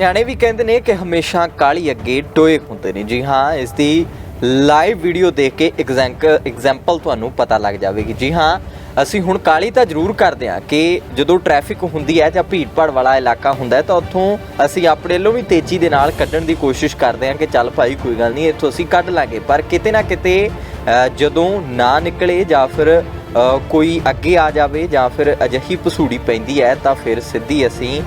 ਸਿਆਣੇ ਵੀ ਕਹਿੰਦੇ ਨੇ ਕਿ ਹਮੇਸ਼ਾ ਕਾਲੀ ਅੱਗੇ ਟੋਏ ਹੁੰਦੇ ਨੇ। ਜੀ ਹਾਂ, ਇਸ ਦੀ ਲਾਈਵ ਵੀਡੀਓ ਦੇਖ ਕੇ ਐਗਜ਼ਾਮਪਲ ਤੁਹਾਨੂੰ ਪਤਾ ਲੱਗ ਜਾਵੇਗੀ। ਜੀ ਹਾਂ, ਅਸੀਂ ਹੁਣ ਕਾਲੀ ਤਾਂ ਜ਼ਰੂਰ ਕਰਦੇ ਹਾਂ ਕਿ ਜਦੋਂ ਟ੍ਰੈਫਿਕ ਹੁੰਦੀ ਹੈ ਜਾਂ ਭੀੜ-ਭਾੜ ਵਾਲਾ ਇਲਾਕਾ ਹੁੰਦਾ ਹੈ ਤਾਂ ਉੱਥੋਂ ਅਸੀਂ ਆਪਣੇ ਵੱਲੋਂ ਵੀ ਤੇਜ਼ੀ ਦੇ ਨਾਲ ਕੱਢਣ ਦੀ ਕੋਸ਼ਿਸ਼ ਕਰਦੇ ਹਾਂ ਕਿ ਚੱਲ ਭਾਈ, ਕੋਈ ਗੱਲ ਨਹੀਂ, ਇੱਥੋਂ ਅਸੀਂ ਕੱਢ ਲਾਂਗੇ। ਪਰ ਕਿਤੇ ਨਾ ਕਿਤੇ ਜਦੋਂ ਨਾ ਨਿਕਲੇ ਜਾਂ ਫਿਰ ਕੋਈ ਅੱਗੇ ਆ ਜਾਵੇ ਜਾਂ ਫਿਰ ਅਜਿਹੀ ਪਸੂੜੀ ਪੈਂਦੀ ਹੈ ਤਾਂ ਫਿਰ ਸਿੱਧੀ ਅਸੀਂ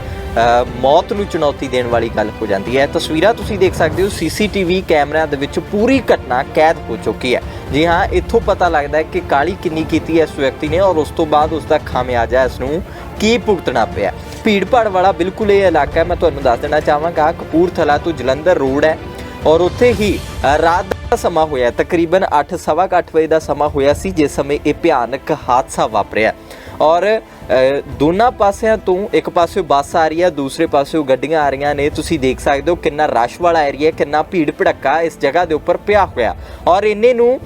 ਮੌਤ ਨੂੰ ਚੁਣੌਤੀ ਦੇਣ ਵਾਲੀ ਗੱਲ ਹੋ ਜਾਂਦੀ ਹੈ। ਤਸਵੀਰਾਂ ਤੁਸੀਂ ਦੇਖ ਸਕਦੇ ਹੋ, ਸੀਸੀਟੀਵੀ ਕੈਮਰਿਆਂ ਦੇ ਵਿੱਚ ਪੂਰੀ ਘਟਨਾ ਕੈਦ ਹੋ ਚੁੱਕੀ ਹੈ। ਜੀ ਹਾਂ, ਇੱਥੋਂ ਪਤਾ ਲੱਗਦਾ ਹੈ ਕਿ ਕਾਲੀ ਕਿੰਨੀ ਕੀਤੀ ਹੈ ਇਸ ਵਿਅਕਤੀ ਨੇ ਔਰ ਉਸ ਤੋਂ ਬਾਅਦ ਉਸ ਦਾ ਖਾਮਿਆਜਾ ਇਸ ਨੂੰ ਕੀ ਭੁਗਤਣਾ ਪਿਆ ਭੀੜ ਭਾੜ ਵਾਲਾ ਬਿਲਕੁਲ ਇਹ ਇਲਾਕਾ ਹੈ। ਮੈਂ ਤੁਹਾਨੂੰ ਦੱਸ ਦੇਣਾ ਚਾਹਾਂਗਾ, ਕਪੂਰਥਲਾ ਤੋਂ ਜਲੰਧਰ ਰੋਡ ਹੈ ਔਰ ਉੱਥੇ ਹੀ ਰਾਤ ਦਾ ਸਮਾਂ ਹੋਇਆ ਤਕਰੀਬਨ 8:30 ਵਜੇ ਦਾ ਸਮਾਂ ਹੋਇਆ ਸੀ, ਜਿਸ ਸਮੇਂ ਇਹ ਭਿਆਨਕ ਹਾਦਸਾ ਵਾਪਰਿਆ ਔਰ ਦੋਨਾਂ ਪਾਸਿਆਂ ਤੋਂ ਇੱਕ ਪਾਸੇ ਬੱਸ ਆ ਰਹੀ ਹੈ, ਦੂਸਰੇ ਪਾਸੇ ਗੱਡੀਆਂ ਆ ਰਹੀਆਂ ਨੇ। ਤੁਸੀਂ ਦੇਖ ਸਕਦੇ ਹੋ ਕਿੰਨਾ ਰਸ਼ ਵਾਲਾ ਏਰੀਆ ਕਿੰਨਾ ਭੀੜ ਭੜੱਕਾ ਇਸ ਜਗ੍ਹਾ ਦੇ ਉੱਪਰ ਪਿਆ ਹੋਇਆ। ਔਰ ਇੰਨੇ ਨੂੰ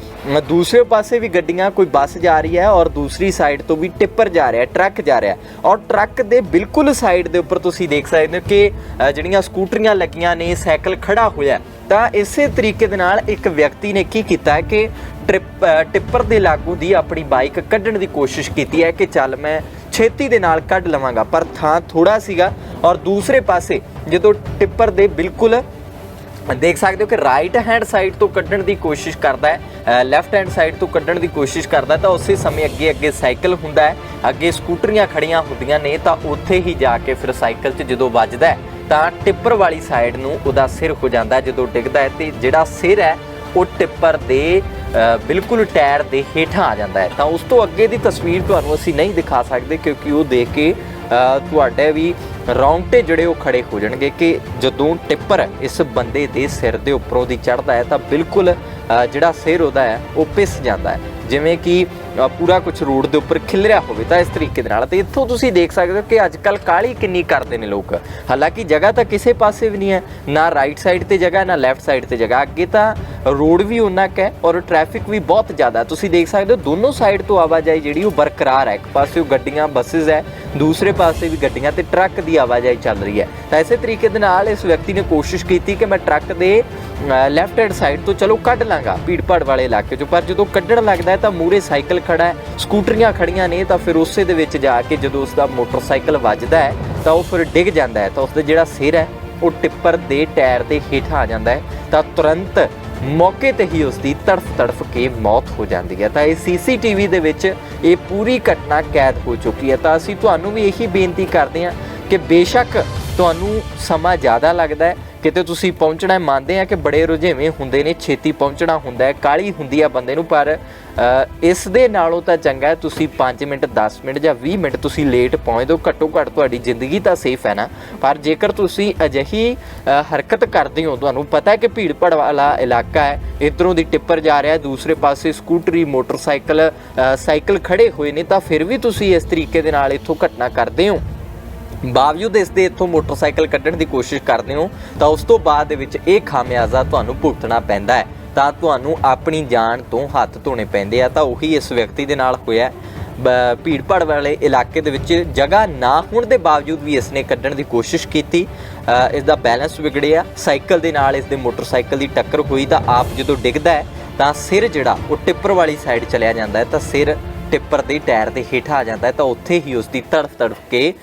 ਦੂਸਰੇ ਪਾਸੇ ਵੀ ਗੱਡੀਆਂ, ਕੋਈ ਬੱਸ ਜਾ ਰਹੀ ਹੈ ਔਰ ਦੂਸਰੀ ਸਾਈਡ ਤੋਂ ਵੀ ਟਿੱਪਰ ਜਾ ਰਿਹਾ, ਟਰੱਕ ਜਾ ਰਿਹਾ। ਔਰ ਟਰੱਕ ਦੇ ਬਿਲਕੁਲ ਸਾਈਡ ਦੇ ਉੱਪਰ ਤੁਸੀਂ ਦੇਖ ਸਕਦੇ ਹੋ ਕਿ ਜਿਹੜੀਆਂ ਸਕੂਟਰੀਆਂ ਲੱਗੀਆਂ ਨੇ, ਸਾਈਕਲ ਖੜਾ ਹੋਇਆ। ਤਾਂ ਇਸੇ ਤਰੀਕੇ ਦੇ ਨਾਲ ਇੱਕ ਵਿਅਕਤੀ ਨੇ ਕੀ ਕੀਤਾ ਕਿ ਟ੍ਰਿਪ ਟਿੱਪਰ ਦੇ ਲਾਗੂ ਦੀ ਆਪਣੀ ਬਾਈਕ ਕੱਢਣ ਦੀ ਕੋਸ਼ਿਸ਼ ਕੀਤੀ ਹੈ ਕਿ ਚੱਲ ਮੈਂ ਛੇਤੀ ਦੇ ਨਾਲ ਕੱਢ ਲਵਾਂਗਾ, ਪਰ ਥਾਂ ਥੋੜਾ ਸੀਗਾ ਔਰ ਦੂਸਰੇ ਪਾਸੇ ਜਦੋਂ ਟਿੱਪਰ ਦੇ ਬਿਲਕੁਲ ਦੇਖ ਸਕਦੇ ਹੋ ਕਿ ਰਾਈਟ ਹੈਂਡ ਸਾਈਡ ਤੋਂ ਕੱਢਣ ਦੀ ਕੋਸ਼ਿਸ਼ ਕਰਦਾ ਹੈ ਲੈਫਟ ਹੈਂਡ ਸਾਈਡ ਤੋਂ ਕੱਢਣ ਦੀ ਕੋਸ਼ਿਸ਼ ਕਰਦਾ ਤਾਂ ਉਸੇ ਸਮੇਂ ਅੱਗੇ ਅੱਗੇ ਸਾਈਕਲ ਹੁੰਦਾ ਹੈ, ਅੱਗੇ ਸਕੂਟਰੀਆਂ ਖੜੀਆਂ ਹੁੰਦੀਆਂ ਨੇ, ਤਾਂ ਉੱਥੇ ਹੀ ਜਾ ਕੇ ਫਿਰ ਸਾਈਕਲ 'ਚ ਜਦੋਂ ਵੱਜਦਾ ਹੈ ਤਾਂ ਟਿੱਪਰ ਵਾਲੀ ਸਾਈਡ ਨੂੰ ਉਹਦਾ ਸਿਰ ਹੋ ਜਾਂਦਾ ਜਦੋਂ ਡਿੱਗਦਾ ਹੈ ਤੇ ਜਿਹੜਾ ਸਿਰ ਹੈ, ਉਹ ਟਿੱਪਰ ਦੇ ਬਿਲਕੁਲ ਟਾਇਰ ਦੇ ਹੇਠਾਂ ਆ ਜਾਂਦਾ ਹੈ। ਤਾਂ ਉਸ ਤੋਂ ਅੱਗੇ ਦੀ ਤਸਵੀਰ ਤੁਹਾਨੂੰ ਅਸੀਂ ਨਹੀਂ ਦਿਖਾ ਸਕਦੇ ਕਿਉਂਕਿ ਉਹ ਦੇਖ ਕੇ ਤੁਹਾਡੇ ਵੀ ਰੌਂਗਟੇ ਜਿਹੜੇ ਉਹ ਖੜੇ ਹੋ ਜਾਣਗੇ ਕਿ ਜਦੋਂ ਟਿੱਪਰ ਇਸ ਬੰਦੇ ਦੇ ਸਿਰ ਦੇ ਉੱਪਰੋਂ ਦੀ ਚੜਦਾ ਹੈ ਤਾਂ ਬਿਲਕੁਲ ਜਿਹੜਾ ਸਿਰ ਉਹਦਾ ਹੈ, ਉਹ ਪਿਸ ਜਾਂਦਾ ਹੈ। ਜਿਵੇਂ ਕਿ ਪੂਰਾ ਕੁਝ ਰੋਡ ਦੇ ਉੱਪਰ ਖਿਲਰਿਆ ਹੋਵੇ ਤਾਂ ਇਸ ਤਰੀਕੇ ਦੇ ਨਾਲ। ਤੇ ਇੱਥੋਂ ਤੁਸੀਂ ਦੇਖ ਸਕਦੇ ਹੋ ਕਿ ਅੱਜ ਕੱਲ ਕਾਲੀ ਕਿੰਨੀ ਕਰਦੇ ਨੇ ਲੋਕ। ਹਾਲਾਂਕਿ ਜਗ੍ਹਾ ਤਾਂ ਕਿਸੇ ਪਾਸੇ ਵੀ ਨਹੀਂ ਹੈ, ਨਾ ਰਾਈਟ ਸਾਈਡ ਤੇ ਜਗ੍ਹਾ, ਨਾ ਲੈਫਟ ਸਾਈਡ ਤੇ ਜਗ੍ਹਾ। ਅੱਗੇ ਤਾਂ ਰੋਡ ਵੀ ਉਨਾ ਕੁ ਹੈ ਔਰ ਟ੍ਰੈਫਿਕ ਵੀ ਬਹੁਤ ਜ਼ਿਆਦਾ ਤੁਸੀਂ ਦੇਖ ਸਕਦੇ ਹੋ ਦੋਨੋਂ ਸਾਈਡ ਤੋਂ ਆਵਾਜਾਈ ਜਿਹੜੀ ਉਹ ਬਰਕਰਾਰ ਹੈ। ਇੱਕ ਪਾਸੇ ਉਹ ਗੱਡੀਆਂ ਬੱਸਸ ਹੈ, ਦੂਸਰੇ ਪਾਸੇ ਵੀ ਗੱਡੀਆਂ ਤੇ ਟਰੱਕ ਦੀ ਆਵਾਜਾਈ ਚੱਲ ਰਹੀ ਹੈ। ਤਾਂ ਇਸੇ ਤਰੀਕੇ ਦੇ ਨਾਲ ਇਸ ਵਿਅਕਤੀ ਨੇ ਕੋਸ਼ਿਸ਼ ਕੀਤੀ ਕਿ ਮੈਂ ਟਰੱਕ ਦੇ ਲੈਫਟ ਹੈਂਡ ਸਾਈਡ ਤੋਂ ਚਲੋ ਕੱਢ ਲਾਂਗਾ ਭੀੜ ਭਾੜ ਵਾਲੇ ਇਲਾਕੇ ਚੋਂ। ਪਰ ਜਦੋਂ ਕੱਢਣ ਲੱਗਦਾ ਹੈ ਤਾਂ ਮੂਰੇ ਸਾਈਕਲ ਖੜਾ ਹੈ, ਸਕੂਟਰੀਆਂ ਖੜੀਆਂ ਨੇ, ਤਾਂ ਫਿਰ ਉਸੇ ਦੇ ਵਿੱਚ ਜਾ ਕੇ ਜਦੋਂ ਉਸ ਦਾ ਮੋਟਰਸਾਈਕਲ ਵੱਜਦਾ ਹੈ, ਤਾਂ ਉਹ ਫਿਰ ਡਿੱਗ ਜਾਂਦਾ ਹੈ, ਤਾਂ ਉਸ ਦਾ ਜਿਹੜਾ ਸਿਰ ਹੈ, ਉਹ ਟਿੱਪਰ ਦੇ ਟਾਇਰ ਦੇ ਹੇਠਾਂ ਆ ਜਾਂਦਾ ਹੈ, ਤਾਂ ਤੁਰੰਤ ਮੌਕੇ ਤੇ ਹੀ ਉਸ ਦੀ ਤੜਫ ਤੜਫ ਕੇ ਮੌਤ ਹੋ ਜਾਂਦੀ ਹੈ। ਤਾਂ ਇਹ ਸੀਸੀਟੀਵੀ ਦੇ ਵਿੱਚ ਇਹ ਪੂਰੀ ਘਟਨਾ ਕੈਦ ਹੋ ਚੁੱਕੀ ਹੈ। ਤਾਂ ਅਸੀਂ ਤੁਹਾਨੂੰ ਵੀ ਇਹੀ ਬੇਨਤੀ ਕਰਦੇ ਹਾਂ ਕਿ ਬੇਸ਼ੱਕ ਤੁਹਾਨੂੰ ਸਮਾਂ ਜ਼ਿਆਦਾ ਲੱਗਦਾ ਹੈ ਕਿਤੇ ਤੁਸੀਂ ਪਹੁੰਚਣਾ ਮੰਨਦੇ ਆ ਕਿ ਬੜੇ ਰੁਝੇਵੇਂ ਹੁੰਦੇ ਨੇ, ਛੇਤੀ ਪਹੁੰਚਣਾ ਹੁੰਦਾ ਹੈ ਕਾਲੀ ਹੁੰਦੀ ਆ ਬੰਦੇ ਨੂੰ, ਪਰ ਇਸ ਦੇ ਨਾਲੋਂ ਤਾਂ ਚੰਗਾ ਤੁਸੀਂ 5 ਮਿੰਟ 10 ਮਿੰਟ ਜਾਂ 20 ਮਿੰਟ ਤੁਸੀਂ ਲੇਟ ਪਹੁੰਚ ਦਿਓ ਘੱਟੋ ਘੱਟ ਤੁਹਾਡੀ ਜ਼ਿੰਦਗੀ ਤਾਂ ਸੇਫ ਹੈ ਨਾ। ਪਰ ਜੇਕਰ ਤੁਸੀਂ ਅਜਿਹੀ ਹਰਕਤ ਕਰਦੇ ਹੋ, ਤੁਹਾਨੂੰ ਪਤਾ ਹੈ ਕਿ ਭੀੜ ਭੜ ਵਾਲਾ ਇਲਾਕਾ ਹੈ, ਇਧਰੋਂ ਦੀ ਟਿੱਪਰ ਜਾ ਰਿਹਾ ਦੂਸਰੇ ਪਾਸੇ ਸਕੂਟਰੀ, ਮੋਟਰਸਾਈਕਲ ਸਾਈਕਲ ਖੜੇ ਹੋਏ ਨੇ, ਤਾਂ ਫਿਰ ਵੀ ਤੁਸੀਂ ਇਸ ਤਰੀਕੇ ਦੇ ਨਾਲ ਇੱਥੋਂ ਘਟਨਾ ਕਰਦੇ ਹੋ। ਬਾਵਜੂਦ ਇਸ ਦੇ ਇੱਥੋਂ ਮੋਟਰਸਾਈਕਲ ਕੱਢਣ ਦੀ ਕੋਸ਼ਿਸ਼ ਕਰਦੇ ਹੋ ਤਾਂ ਉਸ ਤੋਂ ਬਾਅਦ ਦੇ ਵਿੱਚ ਇਹ ਖਾਮਿਆਜ਼ਾ ਤੁਹਾਨੂੰ ਭੁਗਤਣਾ ਪੈਂਦਾ ਹੈ। ਤਾਂ ਤੁਹਾਨੂੰ ਆਪਣੀ ਜਾਨ ਤੋਂ ਹੱਥ ਧੋਣੇ ਪੈਂਦੇ ਆ ਤਾਂ ਉਹੀ ਇਸ ਵਿਅਕਤੀ ਦੇ ਨਾਲ ਹੋਇਆ ਬ- ਭੀੜ ਭਾੜ ਵਾਲੇ ਇਲਾਕੇ ਦੇ ਵਿੱਚ ਜਗ੍ਹਾ ਨਾ ਹੋਣ ਦੇ ਬਾਵਜੂਦ ਵੀ ਇਸ ਨੇ ਕੱਢਣ ਦੀ ਕੋਸ਼ਿਸ਼ ਕੀਤੀ। ਅ, ਇਸ ਦਾ ਬੈਲੈਂਸ ਵਿਗੜਿਆ ਸਾਈਕਲ ਦੇ ਨਾਲ ਇਸ ਦੇ ਮੋਟਰਸਾਈਕਲ ਦੀ ਟੱਕਰ ਹੋਈ ਤਾਂ ਆਪ ਜਦੋਂ ਡਿੱਗਦਾ ਹੈ ਤਾਂ ਸਿਰ ਜਿਹੜਾ ਉਹ ਟਿੱਪਰ ਵਾਲੀ ਸਾਈਡ ਚਲਿਆ ਜਾਂਦਾ ਹੈ ਤਾਂ ਸਿਰ ਟਿੱਪਰ ਦੇ ਟਾਇਰ ਦੇ ਹੇਠਾਂ ਆ ਜਾਂਦਾ ਤਾਂ ਉੱਥੇ ਹੀ ਉਸ ਦੀ ਤੜਫ ਤੜਫ ਕੇ